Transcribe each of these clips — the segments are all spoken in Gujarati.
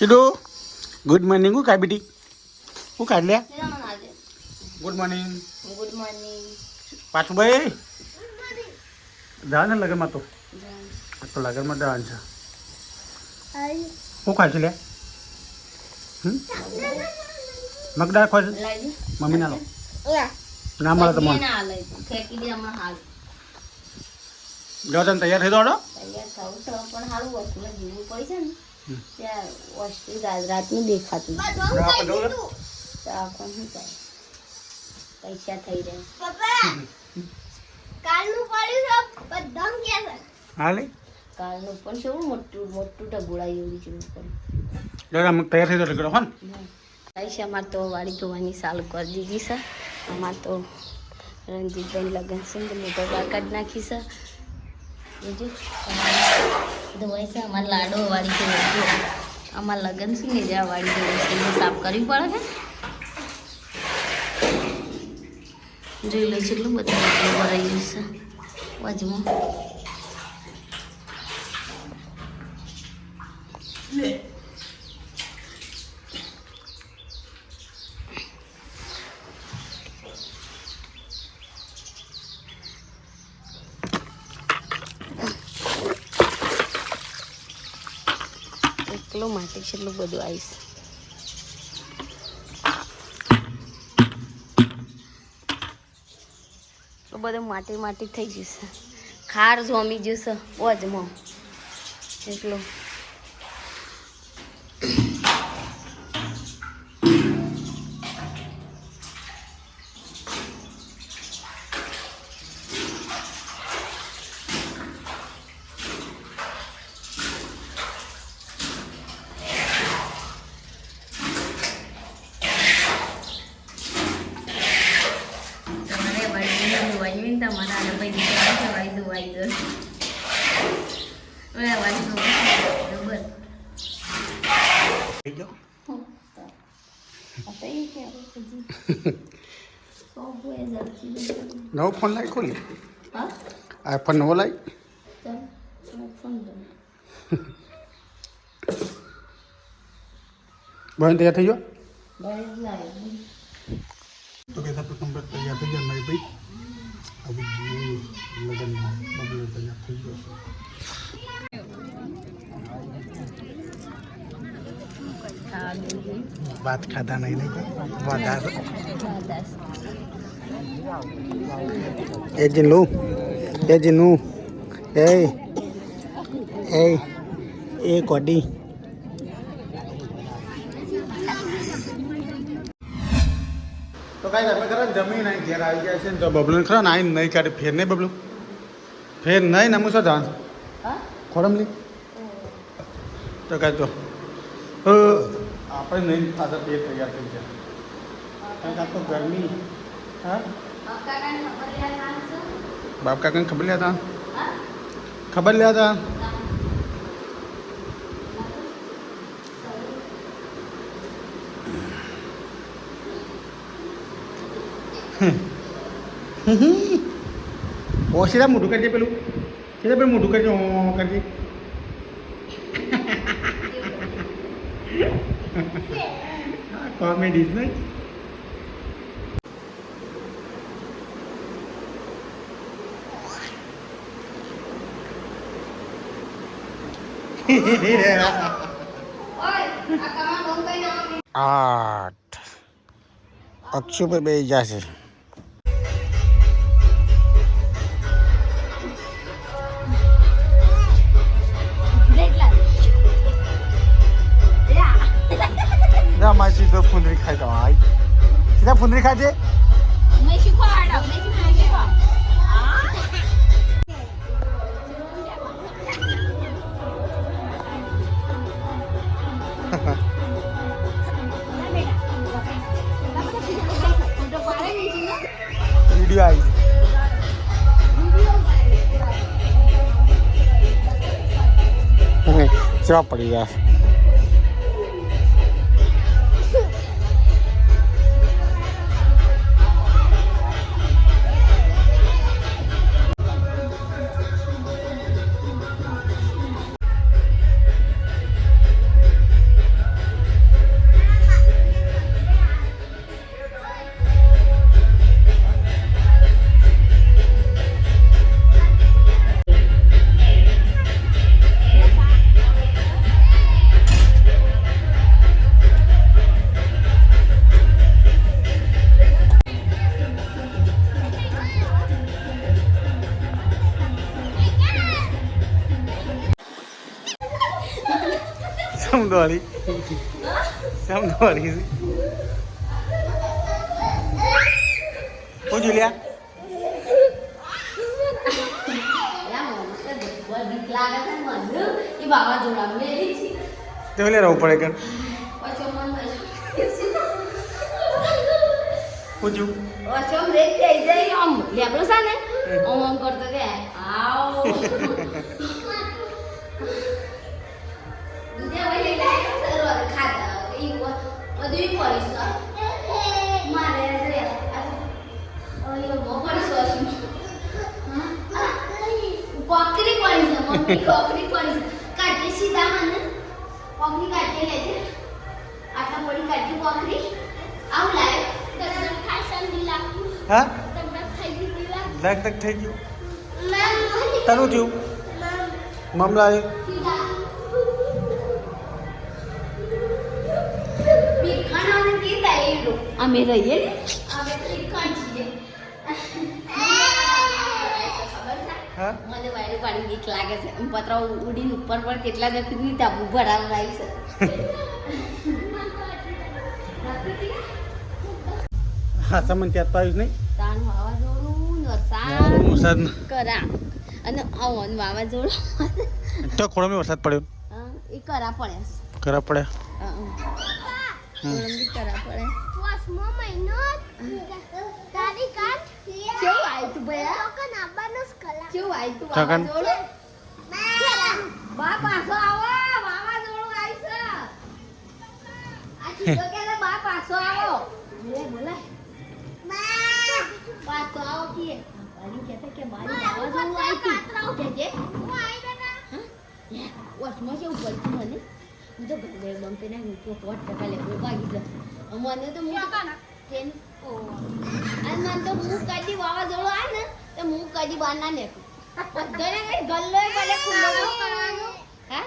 કીધું ગુડ મોર્નિંગ હું કાઢી બેટી હું કાઢ લે ગુડ મોર્નિંગ ગુડ મોર્નિંગ પાછું ભાઈ જા ને લગનમાં તો તો લગનમાં જવાનું છે હું છે લે હમ મગદાળ ખોય મમ્મી ના લો ના મળે તો મને જો તને તૈયાર થઈ દોડો તૈયાર થવું છે પણ સારું વસ્તુ જીવવું પડશે ને. ત્યાં વસ્તુ રાત રાતનું દેખાતું શું પૈસા થઈ રહે કાલનું પણ કેવું મોટું મોટું ટગોળાઈ એવું જેવું પડ્યું જો તૈયાર થઈ દો હો ને. અમારે તો વાડી ધોવાની ચાલુ કરી દીધી છે. અમારે તો રણજીતભાઈ લગ્ન છે મોટો બાર કાઢી નાખી છે. બીજું? ધોવાય છે, અમારે લાડો વાળી ધોવાય અમારે લગ્ન છે ને જ્યાં વાળી ધોવાય છે એને સાફ કરવી પડે ને જોઈ લો એટલું બધું ભરાઈ ગયું છે વજમાં એટલું માટે છે એટલું બધું આવીશ તો બધું માટી માટી થઈ જશે. ખાર જોમી જશે. વજમાં એટલું તમારે વાળી ધોવાઈ ને તમારે આને ભાઈ દીકરા વાળી ધોવાઈ જશે હવે વાળી ધોવાઈ બરાબર થઈ ગયો आता ને બધી વાયદો નવો ફોન લાય ખોલી આઈફોન નવો લાય બંધ તૈયાર થઈ ગયો? તો કે તૈયાર થઈ ગયા મારી ભાઈ? ભાત ખાતા નહીં નહીં વાઘા એ જીનુ એ જીનુ એ એ કોડી તો કાંઈ આપણે ખરા જમીન અહીં ઘેર આવી ગયા છે ને તો બબલું ખરા ને નહીં કાઢે ફેર નહીં બબલું? ફેર નહીં ને હું શું જાણ ખોરમલી તો કાંઈ તો. અ, આપણે નહીં પેટ તૈયાર થઈ ગયા. કારણ કે તો ગરમી. હા? બાપ કાકાને ખબર લ્યા હતા ખબર લ્યા હતા ઓ સીધા મોઢું કરજે પેલું. સીધા પેલું મોઢું કરજે. ઓ કરજે. કોમેડી જ નહીં. આઠ. અક્ષુભાઈ બે જશે. ના મારી સીધો ફુંદરી ખાઈ દો આઈ સીધા ફુંદરી ખાજે મેં શીખવાડા મેં શીખવાડા વીડિયો આવી સેવા પડી ગયા હું જુલિયા એ વાવાઝોડા મેલી છે તે લે રહેવું પડે કર પછી મન હું છું પછી આમ રેત થઈ જાય આમ. લેબડો છે ને આમ આમ કરતો કે કોકરી પડી છે મમ્મી કોકરી પડી છે. કાઢી સીધા મને. કોકરી કાઢી લેજે. આટલા પડી કાઢી કોકરી. આવું લાય તમને ખાઈ સંધી લાગુ હા? તમને ખાઈ દીધી લાગુ લગ. તક થઈ ગયું. મેમ તનું થયું અમે રહીએ ને? મને વાયરું પાડી બીક લાગે છે. પતરા ઉડીને ઉપર પણ કેટલા દફી ની તાબુ ભરાવ આવી છે. હા સમન ત્યાં તો આવ્યું નહીં. તાણ વાવાઝોડું વરસાદ. વરસાદ. કરા. અને આવન વાવાઝોડું. તો વરસાદ પડ્યો. એ કરા પડ્યા ખરાબ પડે હા, હા. પડે. વસમો મહિનો તારી કાટ કેવું આવ્યું તું ભયા? ચોકન આબાનો કલા કેવું આવ્યું તું છગન. બા પાછો આવો. આવી છે. આ કીધો કે બા પાછો આવો. બોલાય બોલાય. પાછો આવો કે બારી કહેતા કે તું જે કેવું મને? તો ઘરે બમ્પે ના મૂક્યો પોટ ટકા લેવું ભાગી જાય મને તો હું તેન ઓ અને મને તો હું કદી વાવાઝોડું આવે ને તો હું કદી બહાર ના નીકળું બધાને કઈ ગલ્લો ભલે ખુલ્લો કરવાનો હા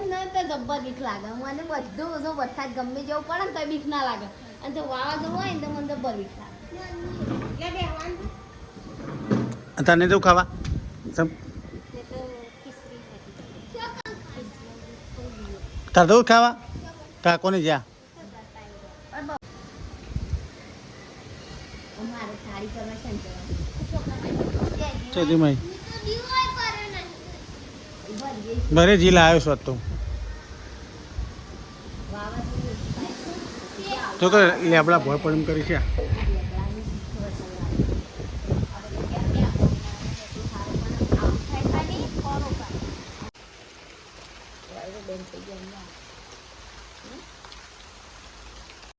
મને તો જબ્બર બીક લાગે મને બધું જો વરસાદ ગમે જેવું પડે ને તો બીક ના લાગે અને જો વાવાઝોડું હોય ને તો મને જબ્બર બીક લાગે તને તો ખાવા તાર દઉં ખાવા? કાકોને કોને જ્યાં? ચલી મય ભરે જી લાવ્યો છો તો. તો કે લેબડા ભોય પડમ કરી છે